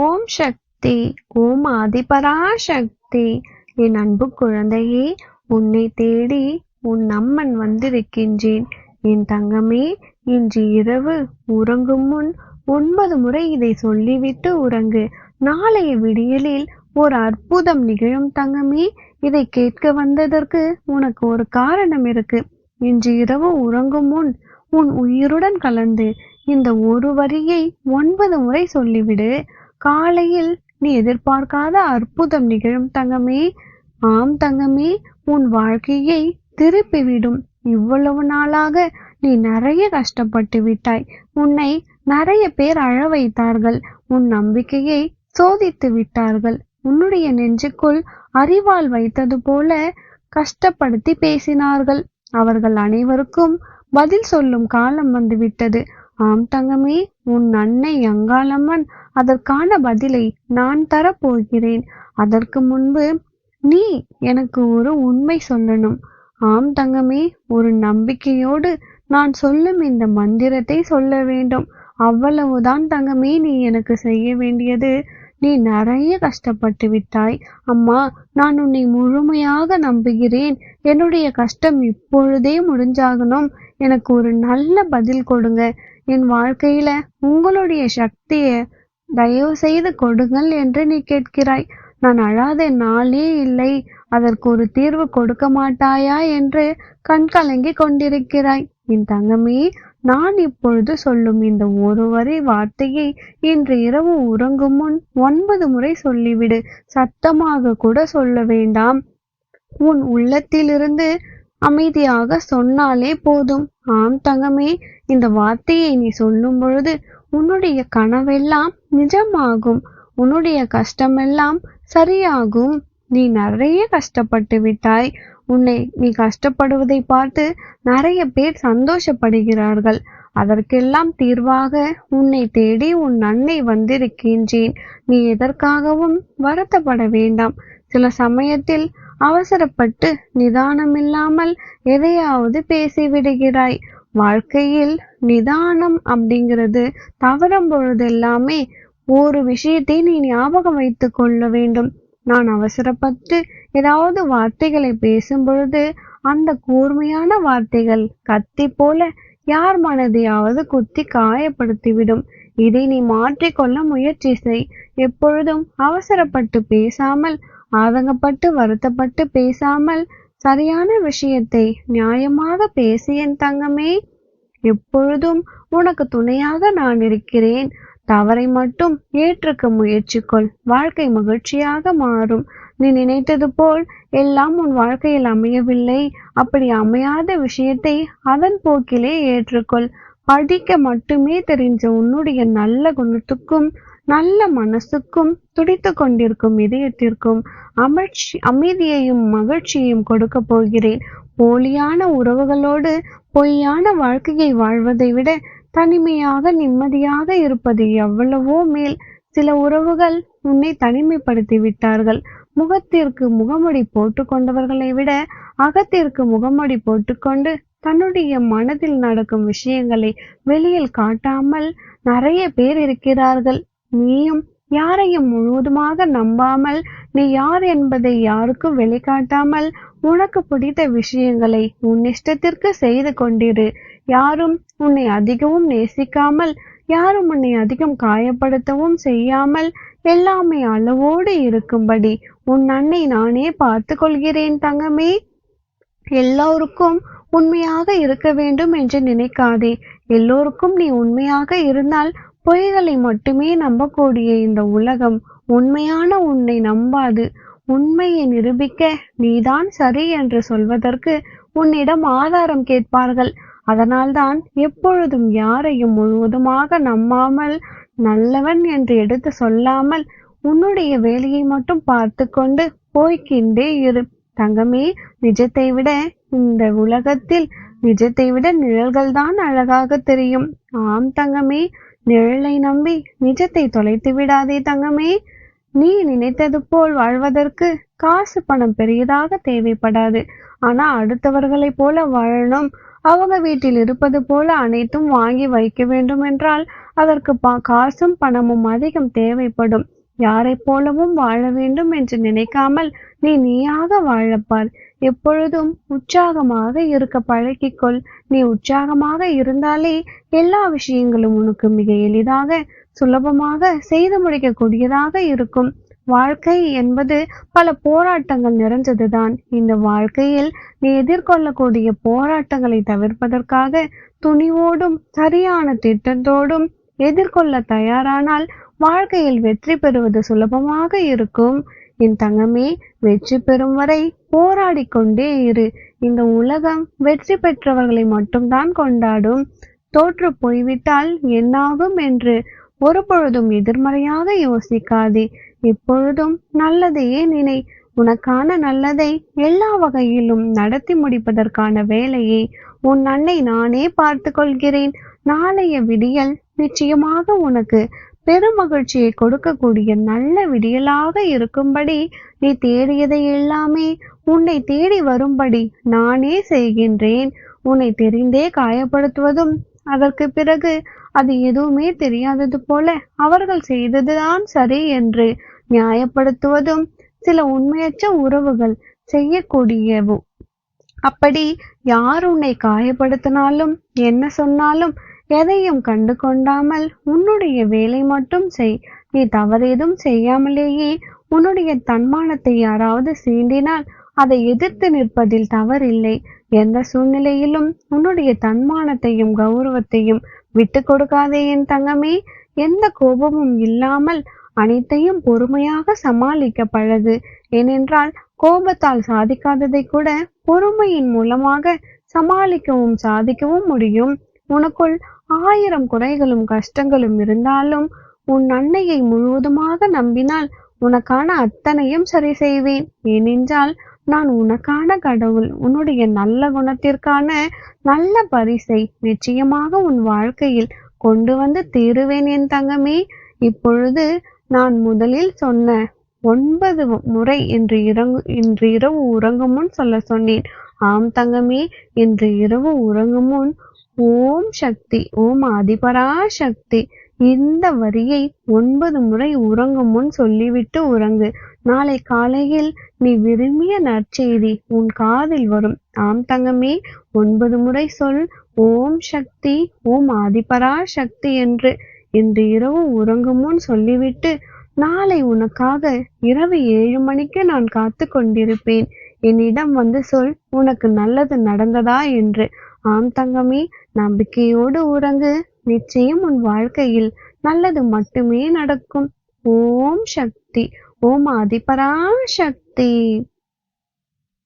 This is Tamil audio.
ஓம் சக்தி ஓம் ஆதிபராசக்தி. என் அன்பு குழந்தையே உன்னை தேடி உன் அம்மன் வந்திருக்கின்றேன். என் தங்கமே இன்று இரவு உறங்கும் முன் ஒன்பது முறை இதை சொல்லிவிட்டு உறங்கு. நாளைய விடியலில் ஒரு அற்புதம் நிகழும் தங்கமே இதை கேட்க வந்ததற்கு உனக்கு ஒரு காரணம் இருக்கு. இன்று இரவு உறங்கும் முன் உன் உயிருடன் கலந்து இந்த ஒரு வரியை ஒன்பது முறை சொல்லிவிடு. காலையில் நீ எதிர்பார்க்காத அற்புதம் நிகழும் தங்கமே ஆம் தங்கமே உன் வாழ்க்கையை திருப்பிவிடும். இவ்வளவு நாளாக நீ நிறைய கஷ்டப்பட்டு விட்டாய். உன்னை நிறைய பேர் அழ வைத்தார்கள். உன் நம்பிக்கையை சோதித்து விட்டார்கள். உன்னுடைய நெஞ்சுக்குள் அறிவால் வைத்தது போல கஷ்டப்படுத்தி பேசினார்கள். அவர்கள் அனைவருக்கும் பதில் சொல்லும் காலம் வந்துவிட்டது. ஆம் தங்கமே உன் அன்னை அங்காளம்மன் அதற்கான பதிலை நான் தரப்போகிறேன். அதற்கு முன்பு நீ எனக்கு ஒரு உண்மை சொல்லணும். ஆம் தங்கமே ஒரு நம்பிக்கையோடு நான் சொல்லும் இந்த மந்திரத்தை சொல்ல வேண்டும். அவ்வளவுதான் தங்கமே நீ எனக்கு செய்ய வேண்டியது. நீ நிறைய கஷ்டப்பட்டு விட்டாய். அம்மா நான் உன்னை முழுமையாக நம்புகிறேன். என்னுடைய கஷ்டம் இப்பொழுதே முடிஞ்சாகணும். எனக்கு ஒரு நல்ல பதில் கொடுங்க. என் வாழ்க்கையில உங்களுடைய சக்தியை தயவு செய்து கொடுங்கள் என்று நீ கேட்கிறாய். நான் அழாத நாளே இல்லை. அதற்கு ஒரு தீர்வு கொடுக்க மாட்டாயா என்று கண்கலங்கி கொண்டிருக்கிறாய். என் தங்கமே நான் இப்பொழுது சொல்லும் இந்த ஒரு வரி வார்த்தையை இன்று இரவு உறங்கும் முன் ஒன்பது முறை சொல்லிவிடு. சத்தமாக கூட சொல்ல வேண்டாம். உன் உள்ளத்திலிருந்து அமைதியாக சொன்னாலே போதும். ஆம் தங்கமே இந்த வார்த்தையை நீ சொல்லும் பொழுது உன்னுடைய கனவெல்லாம் நிஜமாகும். உன்னுடைய கஷ்டமெல்லாம் சரியாகும். நீ நிறைய கஷ்டப்பட்டு விட்டாய். உன்னை நீ கஷ்டப்படுவதை பார்த்து நிறைய பேர் சந்தோஷப்படுகிறார்கள். அதற்கெல்லாம் தீர்வாக உன்னை தேடி உன் அன்னை வந்திருக்கின்றேன். நீ எதற்காகவும் வருத்தப்பட வேண்டாம். சில சமயத்தில் அவசரப்பட்டு நிதானமில்லாமல் எதையாவது பேசிவிடுகிறாய். வாழ்க்கையில் நிதானம் அப்படிங்கிறது தவறும் பொழுதெல்லாமே ஒரு விஷயத்தை நீ ஞாபகம் வைத்து கொள்ள வேண்டும். நான் அவசரப்பட்டு ஏதாவது வார்த்தைகளை பேசும் பொழுது அந்த கூர்மையான வார்த்தைகள் கத்தி போல யார் மனதையாவது குத்தி காயப்படுத்திவிடும். இதை நீ மாற்றிக்கொள்ள முயற்சி செய். எப்பொழுதும் அவசரப்பட்டு பேசாமல் ஆதங்கப்பட்டு வருத்தப்பட்டு பேசாமல் சரியான விஷயத்தை நியாயமாக பேசி என் தங்கமே எப்பொழுதும் உனக்கு துணையாக நான் இருக்கிறேன். தவறை மட்டும் ஏற்றுக்க முயற்சிக்கொள். வாழ்க்கை மகிழ்ச்சியாக மாறும். நீ நினைத்தது போல் எல்லாம் உன் வாழ்க்கையில் அமையவில்லை. அப்படி அமையாத விஷயத்தை அதன் போக்கிலே ஏற்றுக்கொள். படிக்க மட்டுமே தெரிஞ்ச உன்னுடைய நல்ல குணத்துக்கும் நல்ல மனசுக்கும் துடித்து கொண்டிருக்கும் இதயத்திற்கும் அமர்ச்சி அமைதியையும் மகிழ்ச்சியையும் கொடுக்க போகிறேன். போலியான உறவுகளோடு பொய்யான வாழ்க்கையை வாழ்வதை விட தனிமையாக நிம்மதியாக இருப்பது எவ்வளவோ மேல். சில உறவுகள் உன்னை தனிமைப்படுத்தி விட்டார்கள். முகத்திற்கு முகமடி போட்டு கொண்டவர்களை விட அகத்திற்கு முகமடி போட்டுக்கொண்டு தன்னுடைய மனதில் நடக்கும் விஷயங்களை வெளியில் காட்டாமல் நிறைய பேர் இருக்கிறார்கள். நீயும் யாரையும் முழுவதுமாக நம்பாமல் நீ யார் என்பதை யாருக்கும் வெளிக்காட்டாமல் உனக்கு பிடித்த விஷயங்களை உன் இஷ்டத்திற்கு செய்து கொண்டிரு. யாரும் உன்னை அதிகமும் நேசிக்காமல் யாரும் உன்னை அதிகம் காயப்படுத்தவும் செய்யாமல் எல்லாமே அளவோடு இருக்கும்படி உன் அன்னை நானே பார்த்து கொள்கிறேன் தங்கமே. எல்லோருக்கும் உண்மையாக இருக்க வேண்டும் என்று நினைக்காதே. எல்லோருக்கும் நீ உண்மையாக இருந்தால் பொய்களை மட்டுமே நம்பக்கூடிய இந்த உலகம் உண்மையான உன்னை நம்பாது. உண்மையை நிரூபிக்க நீதான் சரி என்று சொல்வதற்கு உன்னிடம் ஆதாரம் கேட்பார்கள். அதனால்தான் எப்பொழுதும் யாரையும் முழுவதுமாக நம்பாமல் நல்லவன் என்று எடுத்து சொல்லாமல் உன்னுடைய வேலையை மட்டும் பார்த்து கொண்டு போய்கின்றே இரு. தங்கமே நிஜத்தை விட இந்த உலகத்தில் நிஜத்தை விட நிழல்கள் தான் அழகாக தெரியும். ஆம் தங்கமே நிழலை நம்பி நிஜத்தை தொலைத்து விடாதே தங்கமே. நீ நினைத்தது போல் வாழ்வதற்கு காசு பணம் பெரியதாக தேவைப்படாது. ஆனா அடுத்தவர்களைப் போல வாழணும். அவங்க வீட்டில் இருப்பது போல அனைத்தும் வாங்கி வைக்க வேண்டும் என்றால் அதற்கு பா- காசும் பணமும் அதிகம் தேவைப்படும். யாரைப் போலவும் வாழ வேண்டும் என்று நினைக்காமல் நீ நீயாக வாழப்பார். எப்பொழுதும் உற்சாகமாக இருக்க பழகிக்கொள். நீ உற்சாகமாக இருந்தாலே எல்லா விஷயங்களும் உனக்கு மிக எளிதாக சுலபமாக செய்து முடிக்கக்கூடியதாக இருக்கும். வாழ்க்கை என்பது பல போராட்டங்கள் நிறைஞ்சதுதான். இந்த வாழ்க்கையில் நீ எதிர்கொள்ளக்கூடிய போராட்டங்களை தவிர்ப்பதற்காக துணிவோடும் சரியான திட்டத்தோடும் எதிர்கொள்ள தயாரானால் வாழ்க்கையில் வெற்றி பெறுவது சுலபமாக இருக்கும். என் தங்கமே வெற்றி பெறும் வரை போராடி கொண்டே இரு. இந்த உலகம் வெற்றி பெற்றவர்களை மட்டும்தான் கொண்டாடும். தோற்று போய்விட்டால் என்னாகும் என்று ஒருபொழுதும் எதிர்மறையாக யோசிக்காதே. எப்பொழுதும் நல்லதையே நினை. உனக்கான நல்லதை எல்லா வகையிலும் நடத்தி முடிப்பதற்கான வேலையை உன் அன்னை நானே பார்த்து கொள்கிறேன். நாளைய விடியல் நிச்சயமாக உனக்கு பெருமகிழ்ச்சியை கொடுக்கக்கூடிய நல்ல விடியலாக இருக்கும்படி நீ தேடியதை எல்லாமே உன்னை தேடி வரும்படி நானே செய்கின்றேன். உன்னை தெரிந்தே காயப்படுத்துவதும் அதற்கு பிறகு அது எதுவுமே தெரியாதது போல அவர்கள் செய்ததுதான் சரி என்று நியாயப்படுத்துவதும் சில உண்மையற்ற உறவுகள் செய்யக்கூடியவு. அப்படி யார் உன்னை காயப்படுத்தினாலும் என்ன சொன்னாலும் எதையும் கண்டு கொண்டாமல் உன்னுடைய வேலை மட்டும் செய். நீ தவறேதும் செய்யாமலேயே உன்னுடைய தன்மானத்தை யாராவது சீண்டினால் அதை எதிர்த்து நிற்பதில் தவறில்லை. எந்த சூழ்நிலையிலும் உன்னுடைய தன்மானத்தையும் கௌரவத்தையும் விட்டு கொடுக்காதே என் தங்கமே. எந்த கோபமும் இல்லாமல் அனைத்தையும் பொறுமையாக சமாளிக்க பழகு. ஏனென்றால் கோபத்தால் சாதிக்காததை கூட பொறுமையின் மூலமாக சமாளிக்கவும் சாதிக்கவும் முடியும். உனக்குள் ஆயிரம் குறைகளும் கஷ்டங்களும் இருந்தாலும் உன் அன்னையை முழுவதுமாக நம்பினால் உனக்கான அத்தனையும் சரி செய்வேன். ஏனென்றால் நான் உனக்கான கடவுள் உன்னுடைய நல்ல குணத்திற்கான நல்ல பரிசை நிச்சயமாக உன் வாழ்க்கையில் கொண்டு வந்து தீருவேன் என் தங்கமே. இப்பொழுது நான் முதலில் சொன்ன ஒன்பது முறை இன்று இறங்கு இன்று இரவு உறங்கும் முன் சொல்ல சொன்னேன். ஆம் தங்கமே இன்று இரவு உறங்கும் முன் ஓம் சக்தி ஓம் அதிபரா சக்தி இந்த வரியை ஒன்பது முறை உறங்கும் முன் சொல்லிவிட்டு உறங்கு. நாளை காலையில் நீ விரும்பிய நற்செய்தி உன் காதில் வரும். ஆம் தங்கமே ஒன்பது முறை சொல் ஓம் சக்தி ஓம் ஆதிபரா சக்தி என்று. இன்று இரவு உறங்கும் முன் சொல்லிவிட்டு நாளை உனக்காக இரவு ஏழு மணிக்கு நான் காத்து கொண்டிருப்பேன். என்னிடம் வந்து சொல் உனக்கு நல்லது நடந்ததா என்று. ஆம் தங்கமே நம்பிக்கையோடு உறங்கு. நிச்சயம் உன் வாழ்க்கையில் நல்லது மட்டுமே நடக்கும். ஓம் சக்தி. ஓம் ஆதிபரா சக்தி